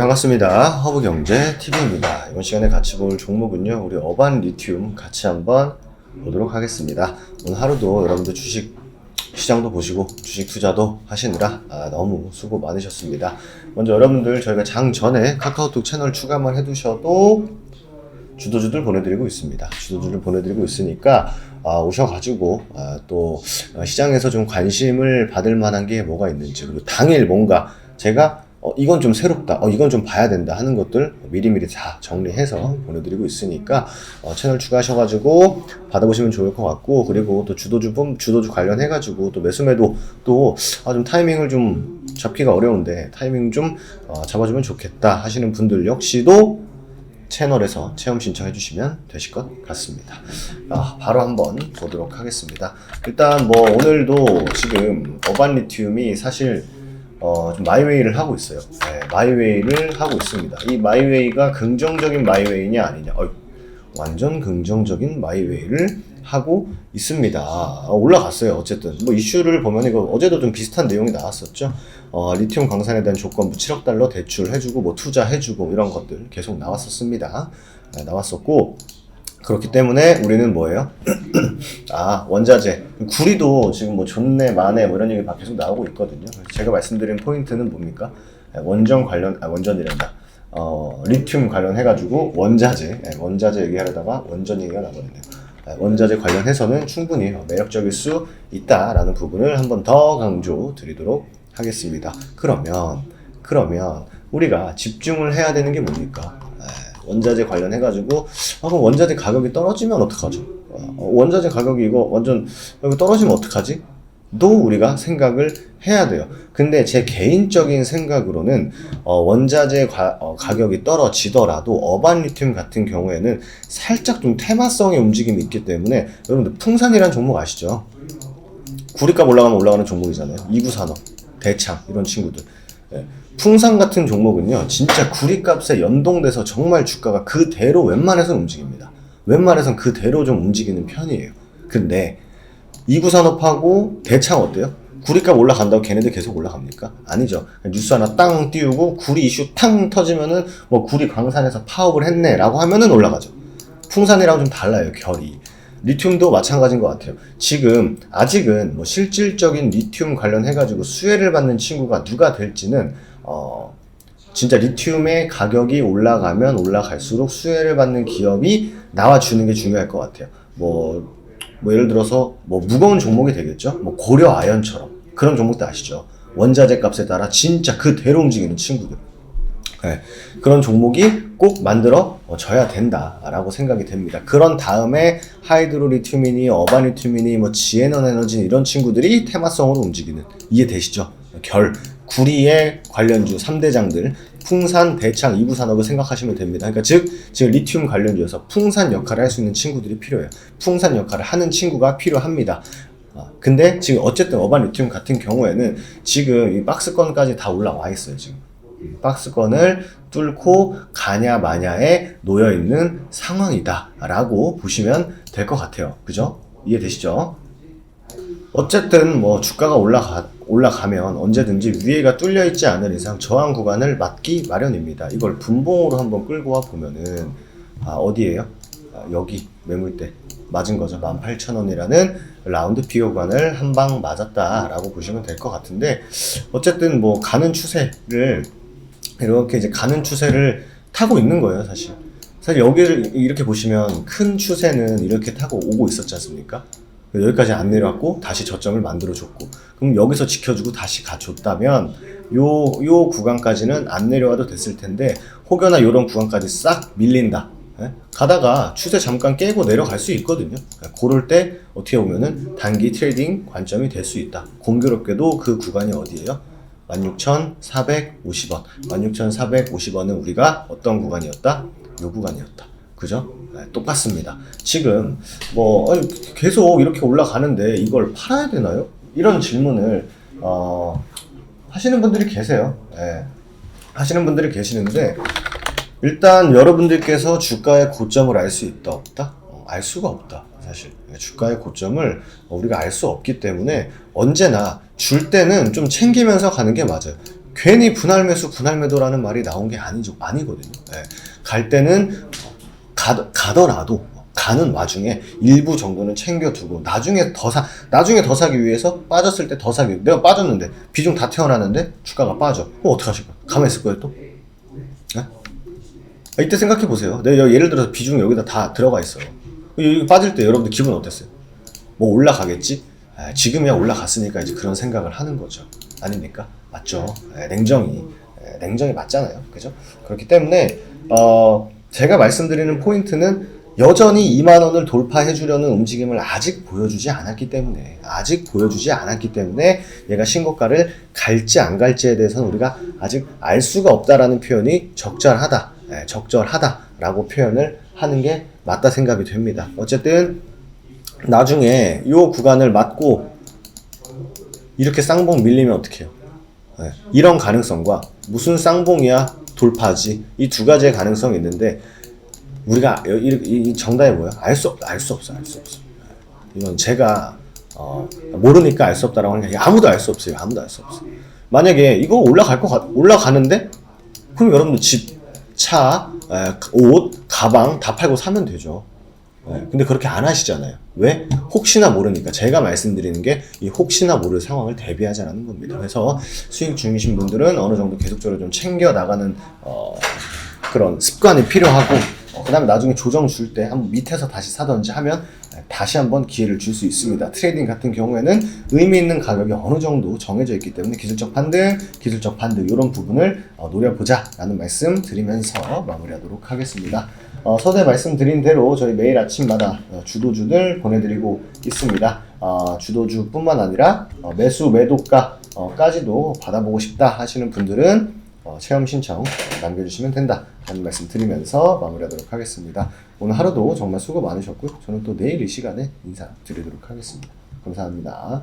반갑습니다. 허브경제 TV입니다. 이번 시간에 같이 볼 종목은요, 우리 어반 리튬 같이 한번 보도록 하겠습니다. 오늘 하루도 여러분들 주식 시장도 보시고 주식 투자도 하시느라 아, 너무 수고 많으셨습니다. 먼저 여러분들 저희가 장 전에 카카오톡 채널 추가만 해두셔도 주도주들 보내드리고 있습니다. 주도주를 보내드리고 있으니까 아, 오셔가지고 아, 또 어, 시장에서 좀 관심을 받을 만한 게 뭐가 있는지 그리고 당일 뭔가 제가 어, 이건 좀 새롭다, 어, 이건 좀 봐야 된다 하는 것들 미리미리 다 정리해서 보내드리고 있으니까 어, 채널 추가하셔가지고 받아보시면 좋을 것 같고 그리고 또 주도주 분 주도주 관련해가지고 또 매수매도 또 아, 좀 타이밍을 좀 잡기가 어려운데 타이밍 좀 어, 잡아주면 좋겠다 하시는 분들 역시도 채널에서 체험 신청해 주시면 되실 것 같습니다. 아, 바로 한번 보도록 하겠습니다. 일단 뭐 오늘도 지금 어반 리튬이 사실 어, 좀 마이웨이를 하고 있어요. 네, 마이웨이를 하고 있습니다. 이 마이웨이가 긍정적인 마이웨이냐 아니냐. 어이, 완전 긍정적인 마이웨이를 하고 있습니다. 아, 올라갔어요. 어쨌든 뭐 이슈를 보면 이거 어제도 좀 비슷한 내용이 나왔었죠. 어, 리튬 광산에 대한 조건부 7억 달러 대출해주고 뭐 투자해주고 이런 것들 계속 나왔었습니다. 네, 나왔었고 그렇기 때문에 우리는 뭐예요? 아 원자재 구리도 지금 뭐 좋네 마네 뭐 이런 얘기 막 계속 나오고 있거든요. 제가 말씀드린 포인트는 뭡니까? 네, 원전 관련 아 원전이란다. 어 리튬 관련해가지고 원자재 네, 원자재 얘기하려다가 원전 얘기가 나버리네요. 네, 원자재 관련해서는 충분히 매력적일 수 있다라는 부분을 한 번 더 강조 드리도록 하겠습니다. 그러면 그러면 우리가 집중을 해야 되는 게 뭡니까? 네, 원자재 관련해가지고 아 그럼 원자재 가격이 떨어지면 어떡하죠? 어, 원자재 가격이 이거 완전 이거 떨어지면 어떡하지? 도 우리가 생각을 해야 돼요. 근데 제 개인적인 생각으로는 어, 원자재 가, 어, 가격이 떨어지더라도 어반 리튬 같은 경우에는 살짝 좀 테마성의 움직임이 있기 때문에 여러분들 풍산이라는 종목 아시죠? 구리값 올라가면 올라가는 종목이잖아요. 이구산업, 대창 이런 친구들. 예. 풍산 같은 종목은요, 진짜 구리값에 연동돼서 정말 주가가 그대로 웬만해서는 움직입니다. 웬만해서는 그대로 좀 움직이는 편이에요. 근데 이구산업하고 대창 어때요? 구리값 올라간다고 걔네들 계속 올라갑니까? 아니죠. 뉴스 하나 땅 띄우고 구리 이슈 탕 터지면은 뭐 구리 광산에서 파업을 했네라고 하면은 올라가죠. 풍산이랑 좀 달라요 결이. 리튬도 마찬가지인 것 같아요. 지금 아직은 뭐 실질적인 리튬 관련해가지고 수혜를 받는 친구가 누가 될지는 어 진짜 리튬의 가격이 올라가면 올라갈수록 수혜를 받는 기업이 나와주는 게 중요할 것 같아요. 뭐, 뭐 예를 들어서 뭐 무거운 종목이 되겠죠. 뭐 고려 아연처럼 그런 종목도 아시죠. 원자재 값에 따라 진짜 그대로 움직이는 친구들. 네, 그런 종목이 꼭 만들어 져야 된다라고 생각이 됩니다. 그런 다음에 하이드로 리튬이니 어반 리튬이니 뭐 지에넌 에너지 이런 친구들이 테마성으로 움직이는 이해되시죠? 결 구리의 관련주 3대장들 풍산, 대창, 이부 산업을 생각하시면 됩니다. 그러니까 즉 지금 리튬 관련주에서 풍산 역할을 할 수 있는 친구들이 필요해요. 풍산 역할을 하는 친구가 필요합니다. 아, 근데 지금 어쨌든 어반 리튬 같은 경우에는 지금 이 박스권까지 다 올라와 있어요 지금. 박스권을 뚫고 가냐 마냐에 놓여 있는 상황이다라고 보시면 될 것 같아요. 그죠? 이해되시죠? 어쨌든 뭐 주가가 올라가 올라가면 언제든지 위에가 뚫려 있지 않은 이상 저항 구간을 맞기 마련입니다. 이걸 분봉으로 한번 끌고 와 보면은 아 어디에요? 아, 여기 매물대 맞은 거죠. 18,000원이라는 라운드 구간을 한 방 맞았다라고 보시면 될 것 같은데 어쨌든 뭐 가는 추세를 이렇게 이제 가는 추세를 타고 있는 거예요, 사실. 사실 여기를 이렇게 보시면 큰 추세는 이렇게 타고 오고 있었지 않습니까? 여기까지 안 내려왔고 다시 저점을 만들어줬고 그럼 여기서 지켜주고 다시 가줬다면 요, 요 구간까지는 안 내려와도 됐을 텐데 혹여나 요런 구간까지 싹 밀린다 예? 가다가 추세 잠깐 깨고 내려갈 수 있거든요 그럴 때 어떻게 보면은 단기 트레이딩 관점이 될 수 있다 공교롭게도 그 구간이 어디예요? 16,450원 16,450원은 우리가 어떤 구간이었다? 요 구간이었다 그죠? 네, 똑같습니다. 지금 뭐 아니, 계속 이렇게 올라가는데 이걸 팔아야 되나요? 이런 질문을 어, 하시는 분들이 계세요. 네. 하시는 분들이 계시는데 일단 여러분들께서 주가의 고점을 알 수 있다 없다? 어, 알 수가 없다. 사실 주가의 고점을 우리가 알 수 없기 때문에 언제나 줄 때는 좀 챙기면서 가는 게 맞아요. 괜히 분할 매수, 분할 매도라는 말이 나온 게 아니죠. 아니거든요. 예. 갈 때는 가, 가더라도 가는 와중에 일부 정도는 챙겨두고 나중에 더 사, 나중에 더 사기 위해서 빠졌을 때 더 사기. 내가 빠졌는데 비중 다 태어나는데 주가가 빠져. 그럼 어떡 하실 거예요? 가만히 있을 거예요 또? 예? 아, 이때 생각해 보세요. 내가 예를 들어서 비중 여기다 다 들어가 있어. 여기 빠질 때 여러분들 기분 어땠어요? 뭐 올라가겠지? 아, 지금이야 올라갔으니까 이제 그런 생각을 하는 거죠. 아닙니까? 맞죠. 예, 냉정이 예, 냉정이 맞잖아요. 그죠? 그렇기 때문에 어, 제가 말씀드리는 포인트는 여전히 2만 원을 돌파해 주려는 움직임을 아직 보여주지 않았기 때문에 아직 보여주지 않았기 때문에 얘가 신고가를 갈지 안 갈지에 대해서는 우리가 아직 알 수가 없다라는 표현이 적절하다. 예, 적절하다라고 표현을 하는 게 맞다 생각이 됩니다. 어쨌든 나중에 이 구간을 맞고 이렇게 쌍봉 밀리면 어떡해요? 네, 이런 가능성과 무슨 쌍봉이야 돌파지 이 두 가지의 가능성이 있는데 우리가 이, 이- 이 정답이 뭐야? 알 수 없다, 알 수 없어, 알 수 없어. 네, 이건 제가 어, 모르니까 알 수 없다라고 하는 게 아무도 알 수 없어요, 아무도 알 수 없어. 만약에 이거 올라갈 것 같, 올라가는데 그럼 여러분들 집, 차, 에, 옷, 가방 다 팔고 사면 되죠. 네, 근데 그렇게 안 하시잖아요. 왜? 혹시나 모르니까. 제가 말씀드리는 게 이 혹시나 모를 상황을 대비하자는 겁니다. 그래서 수익 중이신 분들은 어느 정도 계속적으로 좀 챙겨 나가는 어, 그런 습관이 필요하고 어, 그 다음에 나중에 조정 줄 때 한번 밑에서 다시 사든지 하면 다시 한번 기회를 줄 수 있습니다. 트레이딩 같은 경우에는 의미 있는 가격이 어느 정도 정해져 있기 때문에 기술적 판등, 기술적 판등 이런 부분을 어, 노려보자 라는 말씀 드리면서 마무리하도록 하겠습니다. 어, 서두에 말씀드린 대로 저희 매일 아침마다 어, 주도주들 보내드리고 있습니다. 어, 주도주뿐만 아니라 어, 매수 매도가까지도 받아보고 싶다 하시는 분들은 어, 체험 신청 남겨주시면 된다 라는 말씀 드리면서 마무리하도록 하겠습니다. 오늘 하루도 정말 수고 많으셨고요. 저는 또 내일 이 시간에 인사드리도록 하겠습니다. 감사합니다.